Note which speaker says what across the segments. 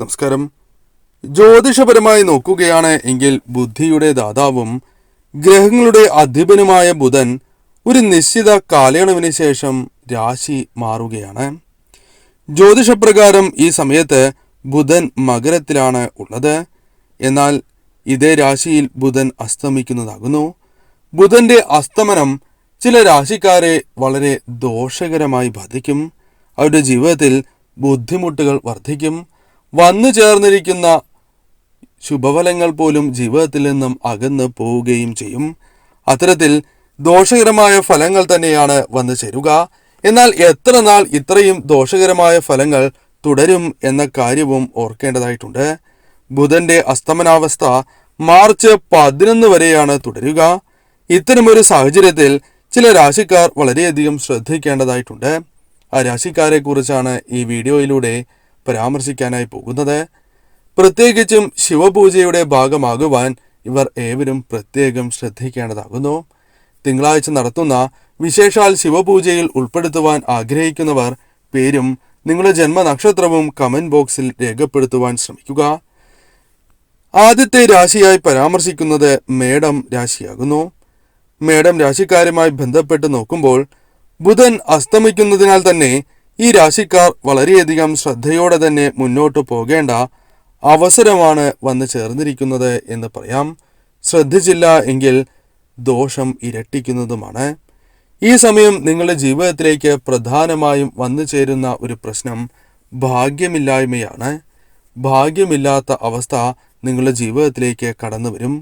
Speaker 1: നമസ്കാരം. ജ്യോതിഷപരമായി നോക്കുകയാണ് എങ്കിൽ ബുദ്ധിയുടെ ദാതാവും ഗ്രഹങ്ങളുടെ അധിപനുമായ ബുധൻ ഒരു നിശ്ചിത കാലയളവിന് ശേഷം രാശി മാറുകയാണ്. ജ്യോതിഷപ്രകാരം ഈ സമയത്ത് ബുധൻ മകരത്തിലാണ് ഉള്ളത്. എന്നാൽ ഇതേ രാശിയിൽ ബുധൻ അസ്തമിക്കുന്നതാകുന്നു. ബുധന്റെ അസ്തമനം ചില രാശിക്കാരെ വളരെ ദോഷകരമായി ബാധിക്കും. അവരുടെ ജീവിതത്തിൽ ബുദ്ധിമുട്ടുകൾ വർദ്ധിക്കും. വന്നു ചേർന്നിരിക്കുന്ന ശുഭഫലങ്ങൾ പോലും ജീവിതത്തിൽ നിന്നും അകന്ന് പോവുകയും ചെയ്യും. അത്തരത്തിൽ ദോഷകരമായ ഫലങ്ങൾ തന്നെയാണ് വന്നു ചേരുക. എന്നാൽ എത്ര നാൾ ഇത്രയും ദോഷകരമായ ഫലങ്ങൾ തുടരും എന്ന കാര്യവും ഓർക്കേണ്ടതായിട്ടുണ്ട്. ബുധന്റെ അസ്തമനാവസ്ഥ മാർച്ച് പതിനൊന്ന് വരെയാണ് തുടരുക. ഇത്തരമൊരു സാഹചര്യത്തിൽ ചില രാശിക്കാർ വളരെയധികം ശ്രദ്ധിക്കേണ്ടതായിട്ടുണ്ട്. ആ രാശിക്കാരെ കുറിച്ചാണ് ഈ വീഡിയോയിലൂടെ പരാമർശിക്കാനായി പോകുന്നത്. പ്രത്യേകിച്ചും ശിവപൂജയുടെ ഭാഗമാകുവാൻ ഇവർ ഏവരും പ്രത്യേകം ശ്രദ്ധിക്കേണ്ടതാകുന്നു. തിങ്കളാഴ്ച നടത്തുന്ന വിശേഷാൽ ശിവപൂജയിൽ ഉൾപ്പെടുത്തുവാൻ ആഗ്രഹിക്കുന്നവർ പേരും നിങ്ങളുടെ ജന്മനക്ഷത്രവും കമന്റ് ബോക്സിൽ രേഖപ്പെടുത്തുവാൻ ശ്രമിക്കുക. ആദ്യത്തെ രാശിയായി പരാമർശിക്കുന്നത് മേടം രാശിയാകുന്നു. മേടം രാശിക്കാരുമായി ബന്ധപ്പെട്ട് നോക്കുമ്പോൾ ബുധൻ അസ്തമിക്കുന്നതിനാൽ തന്നെ ഈ രാശിക്കാർ വളരെയധികം ശ്രദ്ധയോടെ തന്നെ മുന്നോട്ട് പോകേണ്ട അവസരമാണ് വന്നു ചേർന്നിരിക്കുന്നത് എന്ന് പറയാം. ശ്രദ്ധിച്ചില്ല എങ്കിൽ ദോഷം ഇരട്ടിക്കുന്നതുമാണ്. ഈ സമയം നിങ്ങളുടെ ജീവിതത്തിലേക്ക് പ്രധാനമായും വന്നു ചേരുന്ന ഒരു പ്രശ്നം ഭാഗ്യമില്ലായ്മയാണ്. ഭാഗ്യമില്ലാത്ത അവസ്ഥ നിങ്ങളുടെ ജീവിതത്തിലേക്ക് കടന്നു വരും.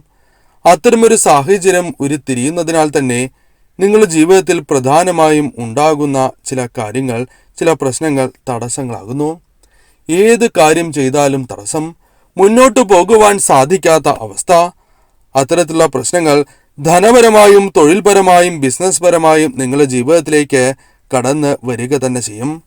Speaker 1: അത്തരമൊരു സാഹചര്യം ഉരുത്തിരിയുന്നതിനാൽ തന്നെ നിങ്ങളുടെ ജീവിതത്തിൽ പ്രധാനമായും ഉണ്ടാകുന്ന ചില കാര്യങ്ങൾ ചില പ്രശ്നങ്ങൾ തടസ്സങ്ങളാകുന്നു. ഏത് കാര്യം ചെയ്താലും തടസ്സം മുന്നോട്ടു പോകുവാൻ സാധിക്കാത്ത അവസ്ഥ. അത്തരത്തിലുള്ള പ്രശ്നങ്ങൾ ധനപരമായും തൊഴിൽപരമായും ബിസിനസ് പരമായും നിങ്ങളുടെ ജീവിതത്തിലേക്ക് കടന്ന് വരിക തന്നെ ചെയ്യും.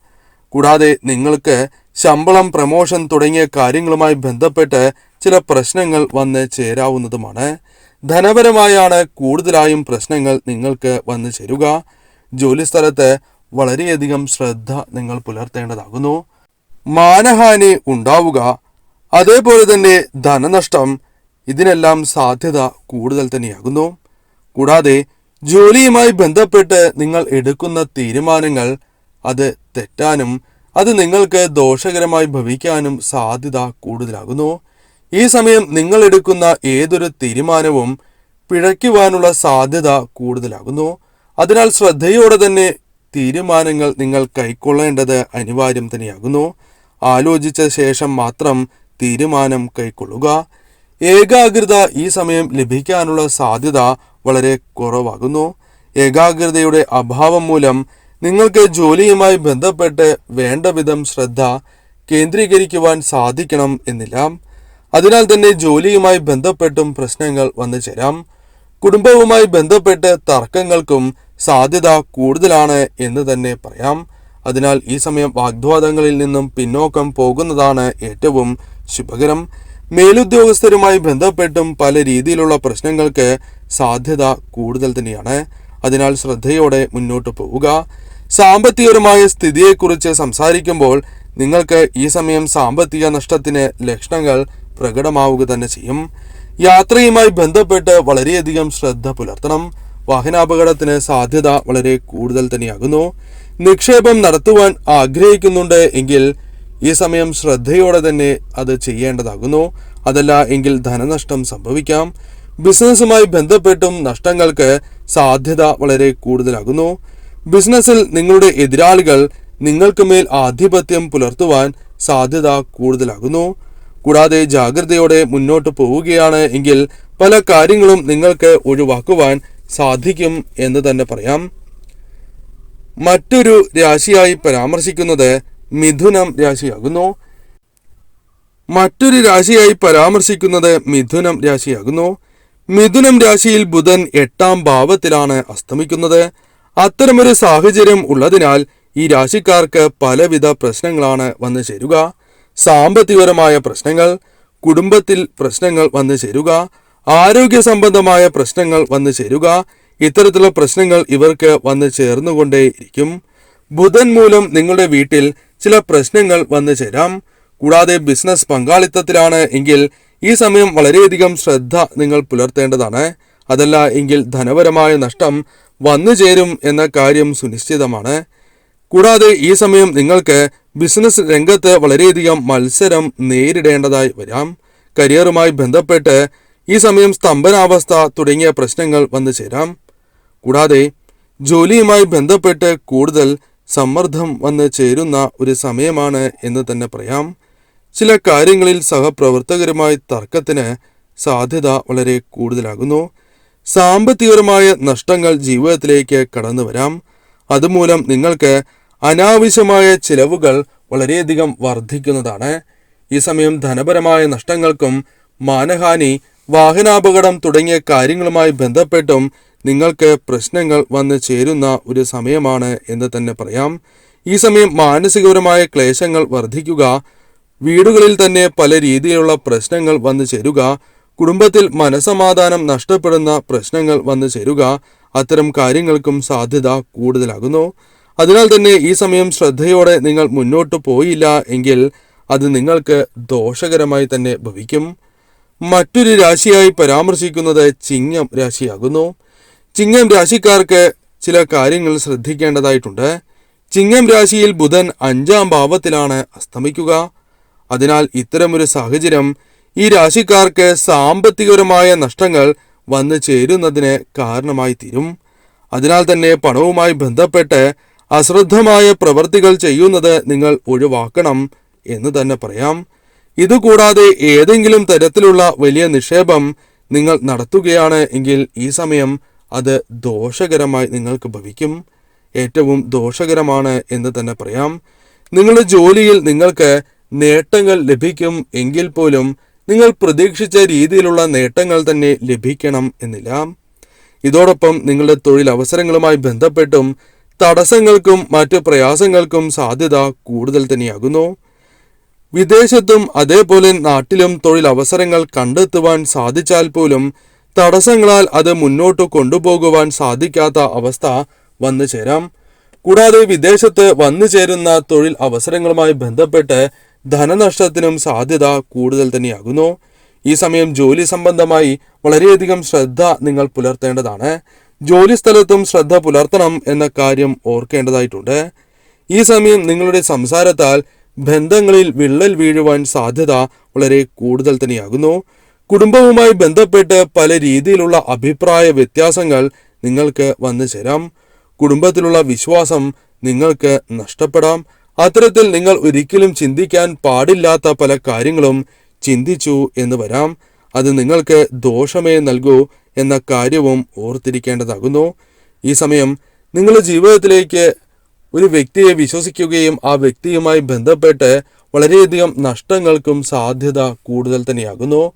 Speaker 1: കൂടാതെ നിങ്ങൾക്ക് ശമ്പളം പ്രമോഷൻ തുടങ്ങിയ കാര്യങ്ങളുമായി ബന്ധപ്പെട്ട് ചില പ്രശ്നങ്ങൾ വന്ന് ചേരാവുന്നതുമാണ്. ധനപരമായാണ് കൂടുതലായും പ്രശ്നങ്ങൾ നിങ്ങൾക്ക് വന്നു ചേരുക. ജോലിസ്ഥലത്ത് വളരെയധികം ശ്രദ്ധ നിങ്ങൾ പുലർത്തേണ്ടതാകുന്നു. മാനഹാനി ഉണ്ടാവുക അതേപോലെ തന്നെ ധനനഷ്ടം ഇതിനെല്ലാം സാധ്യത കൂടുതൽ തന്നെയാകുന്നു. കൂടാതെ ജോലിയുമായി ബന്ധപ്പെട്ട് നിങ്ങൾ എടുക്കുന്ന തീരുമാനങ്ങൾ അത് തെറ്റാനും അത് നിങ്ങൾക്ക് ദോഷകരമായി ഭവിക്കാനും സാധ്യത കൂടുതലാകുന്നു. ഈ സമയം നിങ്ങൾ എടുക്കുന്ന ഏതൊരു തീരുമാനവും പിഴയ്ക്കുവാനുള്ള സാധ്യത കൂടുതലാകുന്നു. അതിനാൽ ശ്രദ്ധയോടെ തന്നെ തീരുമാനങ്ങൾ നിങ്ങൾ കൈക്കൊള്ളേണ്ടത് അനിവാര്യം തന്നെയാകുന്നു. ആലോചിച്ച ശേഷം മാത്രം തീരുമാനം കൈക്കൊള്ളുക. ഏകാഗ്രത ഈ സമയം ലഭിക്കാനുള്ള സാധ്യത വളരെ കുറവാകുന്നു. ഏകാഗ്രതയുടെ അഭാവം മൂലം നിങ്ങൾക്ക് ജോലിയുമായി ബന്ധപ്പെട്ട് വേണ്ട വിധം ശ്രദ്ധ കേന്ദ്രീകരിക്കുവാൻ സാധിക്കണം എന്നില്ല. അതിനാൽ തന്നെ ജോലിയുമായി ബന്ധപ്പെട്ടും പ്രശ്നങ്ങൾ വന്നു ചേരാം കുടുംബവുമായി ബന്ധപ്പെട്ട് തർക്കങ്ങൾക്കും സാധ്യത കൂടുതലാണ് എന്ന് തന്നെ പറയാം. അതിനാൽ ഈ സമയം വാഗ്വാദങ്ങളിൽ നിന്നും പിന്നോക്കം പോകുന്നതാണ് ഏറ്റവും ശുഭകരം. മേലുദ്യോഗസ്ഥരുമായി ബന്ധപ്പെട്ടും പല രീതിയിലുള്ള പ്രശ്നങ്ങൾക്ക് സാധ്യത കൂടുതൽ തന്നെയാണ്. അതിനാൽ ശ്രദ്ധയോടെ മുന്നോട്ട് പോവുക. സാമ്പത്തികപരമായ സ്ഥിതിയെക്കുറിച്ച് സംസാരിക്കുമ്പോൾ നിങ്ങൾക്ക് ഈ സമയം സാമ്പത്തിക നഷ്ടത്തിന് ലക്ഷണങ്ങൾ പ്രകടമാവുക തന്നെ ചെയ്യും. യാത്രയുമായി ബന്ധപ്പെട്ട് വളരെയധികം ശ്രദ്ധ പുലർത്തണം. വാഹനാപകടത്തിന് സാധ്യത വളരെ കൂടുതൽ തന്നെയാകുന്നു. നിക്ഷേപം നടത്തുവാൻ ആഗ്രഹിക്കുന്നുണ്ട് എങ്കിൽ ഈ സമയം ശ്രദ്ധയോടെ തന്നെ അത് ചെയ്യേണ്ടതാകുന്നു. അതല്ല എങ്കിൽ ധനനഷ്ടം സംഭവിക്കാം. ബിസിനസ്സുമായി ബന്ധപ്പെട്ടും നഷ്ടങ്ങൾക്ക് സാധ്യത വളരെ കൂടുതലാകുന്നു. ബിസിനസ്സിൽ നിങ്ങളുടെ എതിരാളികൾ നിങ്ങൾക്ക് മേൽ ആധിപത്യം പുലർത്തുവാൻ സാധ്യത കൂടുതലാകുന്നു. കൂടാതെ ജാഗ്രതയോടെ മുന്നോട്ട് പോവുകയാണ് എങ്കിൽ പല കാര്യങ്ങളും നിങ്ങൾക്ക് ഒഴിവാക്കുവാൻ സാധിക്കും എന്ന് തന്നെ പറയാം. മറ്റൊരു രാശിയായി പരാമർശിക്കുന്നത് മിഥുനം രാശിയാകുന്നു. മറ്റൊരു രാശിയായി പരാമർശിക്കുന്നത് മിഥുനം രാശിയാകുന്നു. മിഥുനം രാശിയിൽ ബുധൻ എട്ടാം ഭാവത്തിലാണ് അസ്തമിക്കുന്നത്. അത്തരമൊരു സാഹചര്യം ഉള്ളതിനാൽ ഈ രാശിക്കാർക്ക് പലവിധ പ്രശ്നങ്ങളാണ് വന്നു ചേരുക. സാമ്പത്തികപരമായ പ്രശ്നങ്ങൾ കുടുംബത്തിൽ പ്രശ്നങ്ങൾ വന്നു ചേരുക. ആരോഗ്യ സംബന്ധമായ പ്രശ്നങ്ങൾ വന്നു ചേരുക. ഇത്തരത്തിലുള്ള പ്രശ്നങ്ങൾ ഇവർക്ക് വന്നു ചേർന്നുകൊണ്ടേയിരിക്കും. ബുധൻ മൂലം നിങ്ങളുടെ വീട്ടിൽ ചില പ്രശ്നങ്ങൾ വന്നു ചേരാം. കൂടാതെ ബിസിനസ് പങ്കാളിത്തത്തിലാണ് എങ്കിൽ ഈ സമയം വളരെയധികം ശ്രദ്ധ നിങ്ങൾ പുലർത്തേണ്ടതാണ്. അതല്ല എങ്കിൽ ധനപരമായ നഷ്ടം വന്നു ചേരും എന്ന കാര്യം സുനിശ്ചിതമാണ്. കൂടാതെ ഈ സമയം നിങ്ങൾക്ക് ബിസിനസ് രംഗത്ത് വളരെയധികം മത്സരം നേരിടേണ്ടതായി വരാം. കരിയറുമായി ബന്ധപ്പെട്ട് ഈ സമയം സ്തംഭനാവസ്ഥ തുടങ്ങിയ പ്രശ്നങ്ങൾ വന്നു ചേരാം. കൂടാതെ ജോലിയുമായി ബന്ധപ്പെട്ട് കൂടുതൽ സമ്മർദ്ദം വന്ന് ചേരുന്ന ഒരു സമയമാണ് എന്ന് തന്നെ പറയാം. ചില കാര്യങ്ങളിൽ സഹപ്രവർത്തകരുമായി തർക്കത്തിന് സാധ്യത വളരെ കൂടുതലാകുന്നു. സാമ്പത്തികപരമായ നഷ്ടങ്ങൾ ജീവിതത്തിലേക്ക് കടന്നു വരാം. അതുമൂലം നിങ്ങൾക്ക് അനാവശ്യമായ ചിലവുകൾ വളരെയധികം വർദ്ധിക്കുന്നതാണ്. ഈ സമയം ധനപരമായ നഷ്ടങ്ങൾക്കും മാനഹാനി വാഹനാപകടം തുടങ്ങിയ കാര്യങ്ങളുമായി ബന്ധപ്പെട്ടും നിങ്ങൾക്ക് പ്രശ്നങ്ങൾ വന്നു ചേരുന്ന ഒരു സമയമാണ് എന്ന് തന്നെ പറയാം. ഈ സമയം മാനസികപരമായ ക്ലേശങ്ങൾ വർദ്ധിക്കുക വീടുകളിൽ തന്നെ പല രീതിയിലുള്ള പ്രശ്നങ്ങൾ വന്നു ചേരുക കുടുംബത്തിൽ മനസമാധാനം നഷ്ടപ്പെടുന്ന പ്രശ്നങ്ങൾ വന്നു ചേരുക അത്തരം കാര്യങ്ങൾക്കും സാധ്യത കൂടുതലാകുന്നു. അതിനാൽ തന്നെ ഈ സമയം ശ്രദ്ധയോടെ നിങ്ങൾ മുന്നോട്ട് പോയില്ല എങ്കിൽ അത് നിങ്ങൾക്ക് ദോഷകരമായി തന്നെ ഭവിക്കും. മറ്റൊരു രാശിയായി പരാമർശിക്കുന്നത് ചിങ്ങം രാശിയാകുന്നു. ചിങ്ങം രാശിക്കാർക്ക് ചില കാര്യങ്ങൾ ശ്രദ്ധിക്കേണ്ടതായിട്ടുണ്ട്. ചിങ്ങം രാശിയിൽ ബുധൻ അഞ്ചാം ഭാവത്തിലാണ് അസ്തമിക്കുക. അതിനാൽ ഇത്തരമൊരു സാഹചര്യം ഈ രാശിക്കാർക്ക് സാമ്പത്തികപരമായ നഷ്ടങ്ങൾ വന്നു ചേരുന്നതിന് കാരണമായി തീരും. അതിനാൽ തന്നെ പണവുമായി ബന്ധപ്പെട്ട് അശ്രദ്ധമായ പ്രവൃത്തികൾ ചെയ്യുന്നത് നിങ്ങൾ ഒഴിവാക്കണം എന്ന് തന്നെ പറയാം. ഇതുകൂടാതെ ഏതെങ്കിലും തരത്തിലുള്ള വലിയ നിക്ഷേപം നിങ്ങൾ നടത്തുകയാണ് എങ്കിൽ ഈ സമയം അത് ദോഷകരമായി നിങ്ങൾക്ക് ഭവിക്കും. ഏറ്റവും ദോഷകരമാണ് എന്ന് തന്നെ പറയാം. നിങ്ങളുടെ ജോലിയിൽ നിങ്ങൾക്ക് നേട്ടങ്ങൾ ലഭിക്കും എങ്കിൽ പോലും നിങ്ങൾ പ്രതീക്ഷിച്ച രീതിയിലുള്ള നേട്ടങ്ങൾ തന്നെ ലഭിക്കണം എന്നില്ല. ഇതോടൊപ്പം നിങ്ങളുടെ തൊഴിലവസരങ്ങളുമായി ബന്ധപ്പെട്ടും തടസ്സങ്ങൾക്കും മറ്റു പ്രയാസങ്ങൾക്കും സാധ്യത കൂടുതൽ തന്നെയാകുന്നു. വിദേശത്തും അതേപോലെ നാട്ടിലും തൊഴിലവസരങ്ങൾ കണ്ടെത്തുവാൻ സാധിച്ചാൽ പോലും തടസ്സങ്ങളാൽ അത് മുന്നോട്ട് കൊണ്ടുപോകുവാൻ സാധിക്കാത്ത അവസ്ഥ വന്നു ചേരാം. കൂടാതെ വിദേശത്ത് വന്നു ചേരുന്ന തൊഴിൽ അവസരങ്ങളുമായി ബന്ധപ്പെട്ട് ധനനഷ്ടത്തിനും സാധ്യത കൂടുതൽ തന്നെയാകുന്നു. ഈ സമയം ജോലി സംബന്ധമായി വളരെയധികം ശ്രദ്ധ നിങ്ങൾ പുലർത്തേണ്ടതാണ്. ജോലി സ്ഥലത്തും ശ്രദ്ധ പുലർത്തണം എന്ന കാര്യം ഓർക്കേണ്ടതായിട്ടുണ്ട്. ഈ സമയം നിങ്ങളുടെ സംസാരത്താൽ ബന്ധങ്ങളിൽ വിള്ളൽ വീഴുവാൻ സാധ്യത വളരെ കൂടുതൽ തന്നെയാകുന്നു. കുടുംബവുമായി ബന്ധപ്പെട്ട് പല രീതിയിലുള്ള അഭിപ്രായ വ്യത്യാസങ്ങൾ നിങ്ങൾക്ക് വന്നു ചേരാം. കുടുംബത്തിലുള്ള വിശ്വാസം നിങ്ങൾക്ക് നഷ്ടപ്പെടാം. അത്തരത്തിൽ നിങ്ങൾ ഒരിക്കലും ചിന്തിക്കാൻ പാടില്ലാത്ത പല കാര്യങ്ങളും ചിന്തിച്ചു എന്ന് വരാം. അത് നിങ്ങൾക്ക് ദോഷമേ നൽകൂ എന്ന കാര്യവും ഓർത്തിരിക്കേണ്ടതാകുന്നു. ഈ സമയം നിങ്ങളുടെ ജീവിതത്തിലേക്ക് ഒരു വ്യക്തിയെ വിശ്വസിക്കുകയും ആ വ്യക്തിയുമായി ബന്ധപ്പെട്ട് വളരെയധികം നഷ്ടങ്ങൾക്കും സാധ്യത കൂടുതൽ തന്നെയാകുന്നു.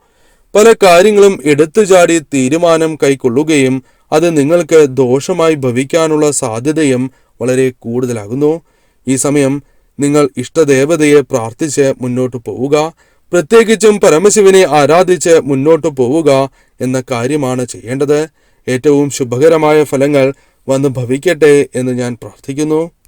Speaker 1: പല കാര്യങ്ങളും എടുത്തു ചാടി തീരുമാനം കൈക്കൊള്ളുകയും അത് നിങ്ങൾക്ക് ദോഷമായി ഭവിക്കാനുള്ള സാധ്യതയും വളരെ കൂടുതലാകുന്നു. ഈ സമയം നിങ്ങൾ ഇഷ്ടദേവതയെ പ്രാർത്ഥിച്ച് മുന്നോട്ട് പോവുക പ്രത്യേകിച്ചും പരമശിവനെ ആരാധിച്ച് മുന്നോട്ട് പോവുക എന്ന കാര്യമാണ് ചെയ്യേണ്ടത്. ഏറ്റവും ശുഭകരമായ ഫലങ്ങൾ വന്ന് ഭവിക്കട്ടെ എന്ന് ഞാൻ പ്രാർത്ഥിക്കുന്നു.